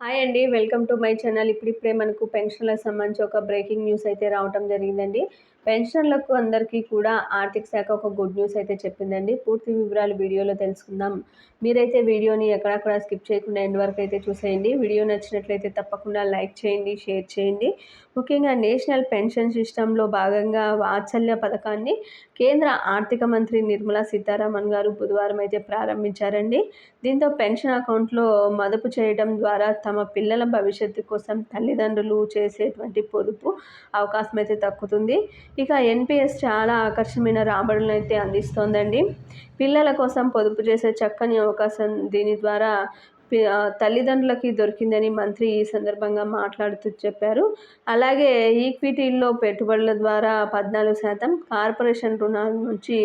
Hi అండి welcome to my channel. ఇప్పుడిప్పుడే మనకు పెన్షన్లకు సంబంధించి ఒక బ్రేకింగ్ న్యూస్ అయితే రావటం జరిగిందండి. పెన్షన్లకు అందరికీ కూడా ఆర్థిక శాఖ ఒక గుడ్ న్యూస్ అయితే చెప్పిందండి. పూర్తి వివరాలు వీడియోలో తెలుసుకుందాం. మీరైతే వీడియోని ఎక్కడక్కడ స్కిప్ చేయకుండా ఎండ్ వరకు అయితే చూసేయండి. వీడియో నచ్చినట్లయితే తప్పకుండా లైక్ చేయండి షేర్ చేయండి. ముఖ్యంగా నేషనల్ పెన్షన్ సిస్టంలో భాగంగా వాత్సల్య పథకాన్ని కేంద్ర ఆర్థిక మంత్రి నిర్మలా సీతారామన్ గారు బుధవారం అయితే ప్రారంభించారండి. దీంతో పెన్షన్ అకౌంట్లో మదుపు చేయడం ద్వారా తమ పిల్లల భవిష్యత్తు కోసం తల్లిదండ్రులు చేసేటువంటి పొదుపు అవకాశం అయితే తక్కుతుంది ఇక ఎన్పిఎస్ చాలా ఆకర్షణమైన రాబడులను అయితే అందిస్తోందండి. పిల్లల కోసం పొదుపు చేసే చక్కని అవకాశం దీని ద్వారా తల్లిదండ్రులకి దొరికిందని మంత్రి ఈ సందర్భంగా మాట్లాడుతూ చెప్పారు. అలాగే ఈక్విటీల్లో పెట్టుబడుల ద్వారా పద్నాలుగు శాతం కార్పొరేషన్ రుణాల నుంచి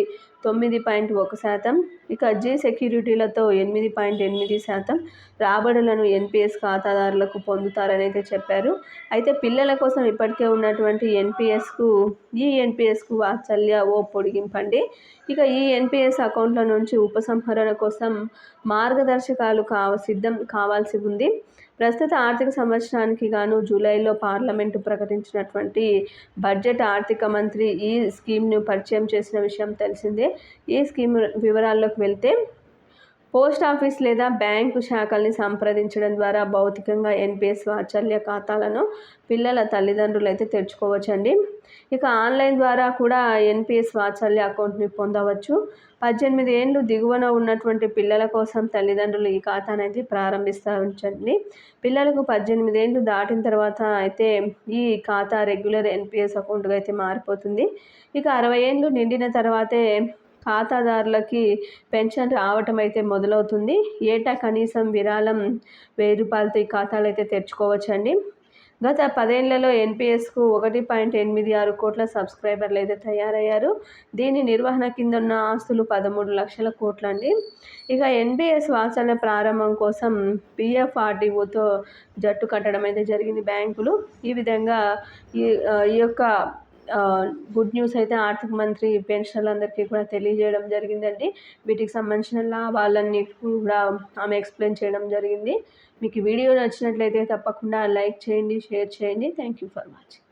తొమ్మిది పాయింట్ ఒక శాతం. ఇక జీ సెక్యూరిటీలతో ఎనిమిది పాయింట్ ఎనిమిది శాతం. రాబడులను ఎన్పిఎస్ ఖాతాదారులకు పొందుతారని అయితే చెప్పారు. అయితే పిల్లల కోసం ఇప్పటికే ఉన్నటువంటి ఎన్పిఎస్కు ఈ ఎన్పిఎస్కు వాత్సల్య ఓ పొడిగింపండి. ఇక ఈ ఎన్పిఎస్ అకౌంట్ల నుంచి ఉపసంహరణ కోసం మార్గదర్శకాలు కావ సిద్ధం కావాల్సి ఉంది. ప్రస్తుత ఆర్థిక సంవత్సరానికి గాను జూలైలో పార్లమెంటు ప్రకటించినటువంటి బడ్జెట్ ఆర్థిక మంత్రి ఈ స్కీమ్ను పరిచయం చేసిన విషయం తెలిసిందే. ఈ స్కీమ్ వివరాల్లోకి వెళ్తే పోస్ట్ ఆఫీస్ లేదా బ్యాంకు శాఖల్ని సంప్రదించడం ద్వారా భౌతికంగా ఎన్పిఎస్ వాత్సల్య ఖాతాలను పిల్లల తల్లిదండ్రులు అయితే తెరుచుకోవచ్చండి. ఇక ఆన్లైన్ ద్వారా కూడా ఎన్పిఎస్ వాత్సల్య అకౌంట్ని పొందవచ్చు. పద్దెనిమిది ఏళ్ళు దిగువన ఉన్నటువంటి పిల్లల కోసం తల్లిదండ్రులు ఈ ఖాతాను అయితే ప్రారంభించండి పిల్లలకు పద్దెనిమిది ఏళ్ళు దాటిన తర్వాత అయితే ఈ ఖాతా రెగ్యులర్ ఎన్పిఎస్ అకౌంట్గా అయితే మారిపోతుంది. ఇక అరవై ఏళ్ళు నిండిన తర్వాతే ఖాతాదారులకి పెన్షన్ రావటం అయితే మొదలవుతుంది. ఏటా కనీసం విరాళం వెయ్యి రూపాయలతో ఈ ఖాతాలు అయితే తెచ్చుకోవచ్చండి గత పదేళ్ళలో ఎన్పిఎస్కు ఒకటి పాయింట్ ఎనిమిది ఆరు కోట్ల సబ్స్క్రైబర్లు అయితే తయారయ్యారు. దీని నిర్వహణ కింద ఉన్న ఆస్తులు పదమూడు లక్షల కోట్లండి. ఇక ఎన్పిఎస్ వాసన ప్రారంభం కోసం పిఎఫ్ఆర్డిఓతో జట్టు కట్టడం అయితే జరిగింది. బ్యాంకులు ఈ విధంగా ఈ ఈ యొక్క గుడ్ న్యూస్ అయితే ఆర్థిక మంత్రి పెన్షన్లందరికీ కూడా తెలియజేయడం జరిగిందండి. వీటికి సంబంధించిన లాభాలన్నీ కూడా ఆమె ఎక్స్ప్లెయిన్ చేయడం జరిగింది. మీకు వీడియో నచ్చినట్లయితే తప్పకుండా లైక్ చేయండి షేర్ చేయండి. Thank you for watching.